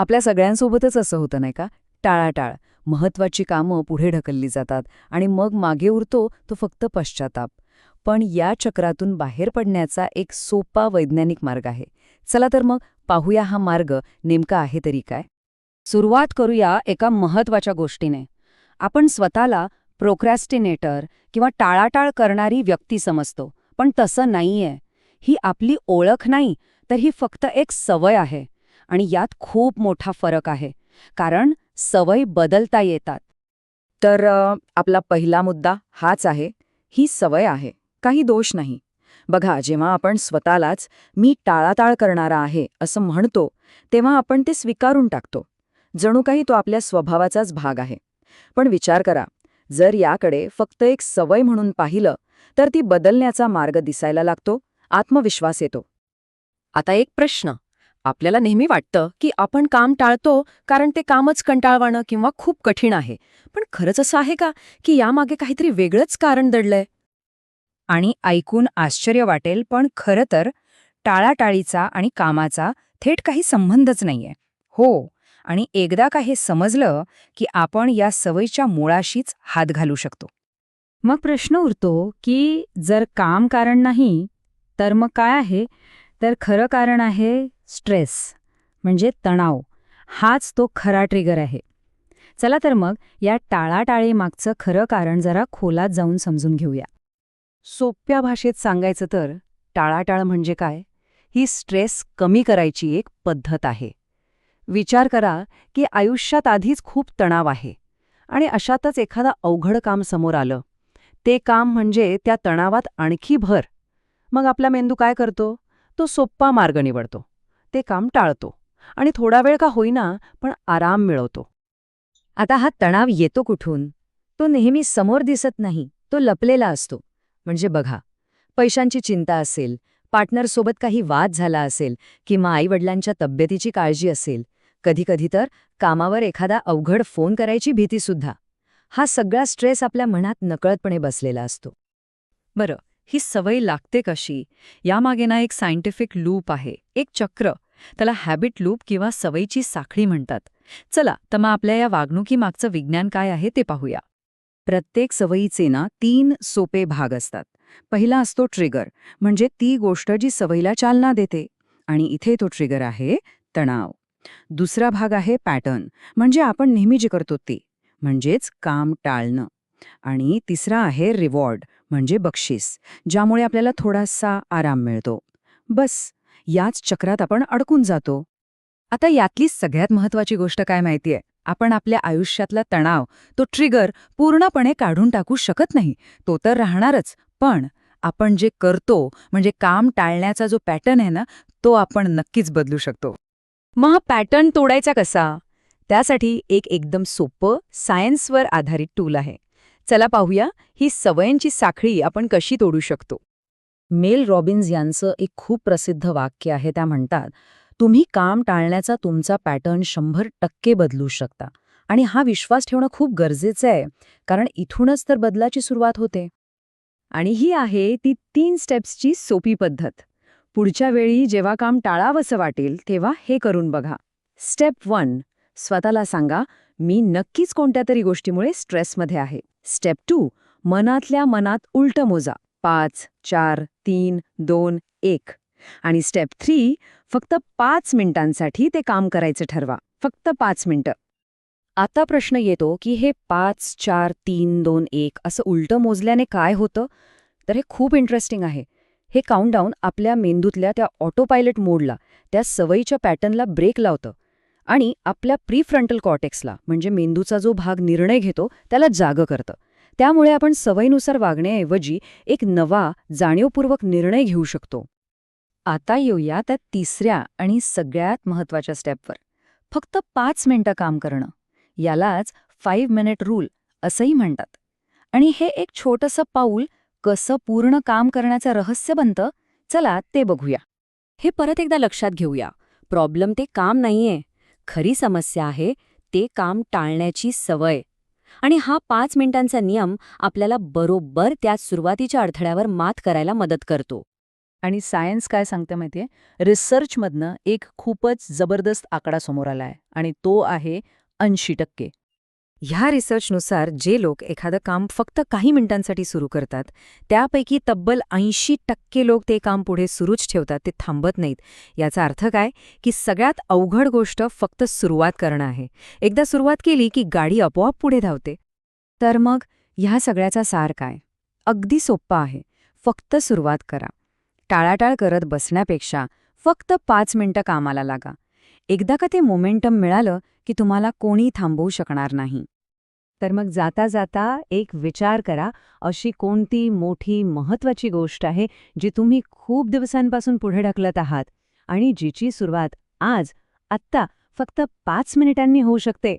आपल्या सगळ्यांसोबतच असं होतं नाही का? टाळाटाळ. महत्वाची कामं पुढे ढकलली जातात आणि मग मागे उरतो तो फक्त पश्चाताप. पण या चक्रातून बाहेर पडण्याचा एक सोपा वैज्ञानिक मार्ग आहे. चला तर मग पाहूया हा मार्ग नेमका आहे तरी काय. सुरुवात करूया एका महत्त्वाच्या गोष्टीने. आपण स्वतःला प्रोक्रॅस्टिनेटर किंवा टाळाटाळ करणारी व्यक्ती समजतो पण तसं नाहीये. ही आपली ओळख नाही तर ही फक्त एक सवय आहे. आणि यात खूप मोठा फरक आहे कारण सवय बदलता येतात. तर आपला पहिला मुद्दा हाच आहे ही सवय आहे काही दोष नाही. बघा जेव्हा आपण स्वतःलाच मी टाळाटाळ करणारा आहे असं म्हणतो तेव्हा आपण ते स्वीकारून टाकतो. जणू काही तो आपल्या स्वभावाचाच भाग आहे. पण विचार करा जर याकडे फक्त एक सवय म्हणून पाहिलं तर ती बदलण्याचा मार्ग दिसायला लागतो आत्मविश्वास येतो. आता एक प्रश्न. आपल्याला नेहमी वाटतं की आपण काम टाळतो कारण ते कामच कंटाळवाणं किंवा खूप कठीण आहे. पण खरंच असं आहे का की यामागे काहीतरी वेगळंच कारण दडलंय? आणि ऐकून आश्चर्य वाटेल पण खरं तर टाळाटाळीचा आणि कामाचा थेट काही संबंधच नाहीये. हो आणि एकदा का हे समजलं की आपण या सवयीच्या मुळाशीच हात घालू शकतो. मग प्रश्न उरतो की जर काम कारण नाही तर मग काय आहे? तर खरं कारण आहे स्ट्रेस म्हणजे तणाव हाच तो खरा ट्रिगर आहे. चला तर मग या टाळाटाळीमागचं खरं कारण जरा खोलात जाऊन समजून घेऊया. सोप्या भाषेत सांगायचं तर टाळाटाळ म्हणजे काय? ही स्ट्रेस कमी करायची एक पद्धत आहे. विचार करा की आयुष्यात आधीच खूप तणाव आहे आणि अशातच एखादं अवघड काम समोर आलं. ते काम म्हणजे त्या तणावात आणखी भर. मग आपला मेंदू काय करतो? तो सोप्पा मार्ग निवडतो. ते काम टाळतो. आणि थोडा वेळ का होईना पण आराम मिळवतो. आता हा तणाव येतो कुठून? तो नेहमी समोर दिसत नाही तो लपलेला असतो. म्हणजे बघा पैशांची चिंता असेल पार्टनरसोबत काही वाद झाला असेल किंवा आईवडिलांच्या तब्येतीची काळजी असेल कधीकधी तर कामावर एखादा अवघड फोन करायची भीतीसुद्धा हा सगळा स्ट्रेस आपल्या मनात नकळतपणे बसलेला असतो. बरं ही सवय लागते कशी? यामागे ना एक सायंटिफिक लूप आहे. एक चक्र. त्याला हॅबिट लूप किंवा सवयीची साखळी म्हणतात. चला तर मग आपल्या या वागणुकीमागचं विज्ञान काय आहे ते पाहूया. प्रत्येक सवयीचे ना तीन सोपे भाग असतात. पहिला असतो ट्रिगर म्हणजे ती गोष्ट जी सवयीला चालना देते. आणि इथे तो ट्रिगर आहे तणाव. दुसरा भाग आहे पॅटर्न म्हणजे आपण नेहमी जे करतो ते म्हणजेच काम टाळणं. आणि तिसरा आहे रिवॉर्ड म्हणजे बक्षीस ज्यामुळे आपल्याला थोडासा आराम मिळतो. बस याच चक्रात आपण अडकून जातो. आता यातली सगळ्यात महत्वाची गोष्ट काय माहितीये? आपण आपल्या आयुष्यातला तणाव तो ट्रिगर पूर्णपणे काढून टाकू शकत नाही. तो तर राहणारच पण आपण जे करतो म्हणजे काम टाळण्याचा जो पॅटर्न आहे ना तो आपण नक्कीच बदलू शकतो. मग पॅटर्न तोडायचा कसा? त्यासाठी एक एकदम सोपं सायन्सवर आधारित टूल आहे. चला पाहूया ही सवयांची साखळी आपण कशी तोडू शकतो. मेल रॉबिन्स यांचं एक खूप प्रसिद्ध वाक्य आहे त्या म्हणतात तुम्ही काम टाळण्याचा तुमचा पॅटर्न शंभर टक्के बदलू शकता. आणि हा विश्वास ठेवणं खूप गरजेचं आहे कारण इथूनच तर बदलाची सुरुवात होते. आणि ही आहे ती तीन स्टेप्सची सोपी पद्धत. पुढच्या वेळी जेव्हा काम टाळावंसं वाटेल तेव्हा हे करून बघा. स्टेप वन स्वतःला सांगा मी नक्कीच कोणत्या तरी गोष्टीमुळे स्ट्रेसमध्ये आहे. स्टेप टू मनातल्या मनात उलटं मोजा. पाच चार तीन दोन एक. आणि स्टेप थ्री फक्त पाच मिनिटांसाठी ते काम करायचं ठरवा. फक्त पाच मिनिटं. आता प्रश्न येतो की हे पाच चार तीन दोन एक असं उलटं मोजल्याने काय होतं? तर हे खूप इंटरेस्टिंग आहे. हे काउंटडाऊन आपल्या मेंदूतल्या त्या ऑटोपायलट मोडला त्या सवयीच्या पॅटर्नला ब्रेक लावतं. आणि आपल्या प्रीफ्रंटल कॉटेक्सला म्हणजे मेंदूचा जो भाग निर्णय घेतो त्याला जागं करतं. त्यामुळे आपण सवयीनुसार वागण्याऐवजी एक नवा जाणीवपूर्वक निर्णय घेऊ शकतो. आता येऊया त्या तिसऱ्या आणि सगळ्यात महत्त्वाच्या स्टेपवर. फक्त पाच मिनिटं काम करणं. यालाच फाईव्ह मिनिट रूल असंही म्हणतात. आणि हे एक छोटंसं पाऊल कसं पूर्ण काम करण्याचं रहस्य बनतं चला ते बघूया. हे परत एकदा लक्षात घेऊया. प्रॉब्लेम ते काम नाहीये. खरी समस्या आहे ते काम टाळण्याची सवय. आणि हा पाच मिनिटांचा नियम आपल्याला बरोबर त्या सुरुवातीच्या अडथळ्यावर मात करायला मदत करतो. आणि सायन्स काय सांगते माहितीये? रिसर्चमधनं एक खूपच जबरदस्त आकडा समोर आलाय आणि तो आहे ऐंशी टक्के. ह्या रिसर्चनुसार जे लोक एखादं काम फक्त काही मिनिटांसाठी सुरू करतात त्यापैकी तब्बल ऐंशी टक्के लोक ते काम पुढे सुरूच ठेवतात ते थांबत नाहीत. याचा अर्थ काय? की सगळ्यात अवघड गोष्ट फक्त सुरुवात करणं आहे. एकदा सुरुवात केली की गाडी आपोआप पुढे धावते. तर मग ह्या सगळ्याचा सार काय? अगदी सोप्पा आहे. फक्त सुरुवात करा. टाळाटाळ करत बसण्यापेक्षा फक्त पाच मिनिटं कामाला लागा. एकदा का ते मोमेंटम मिळालं की तुम्हाला कोणी थांबवू शकणार नाही. तर मग जाता जाता एक विचार करा अशी कोणती मोठी महत्वाची गोष्ट आहे जी तुम्ही खूप दिवसांपासून पुढे ढकलत आहात आणि जिची सुरुवात आज आत्ता फक्त पाच मिनिटांनी होऊ शकते.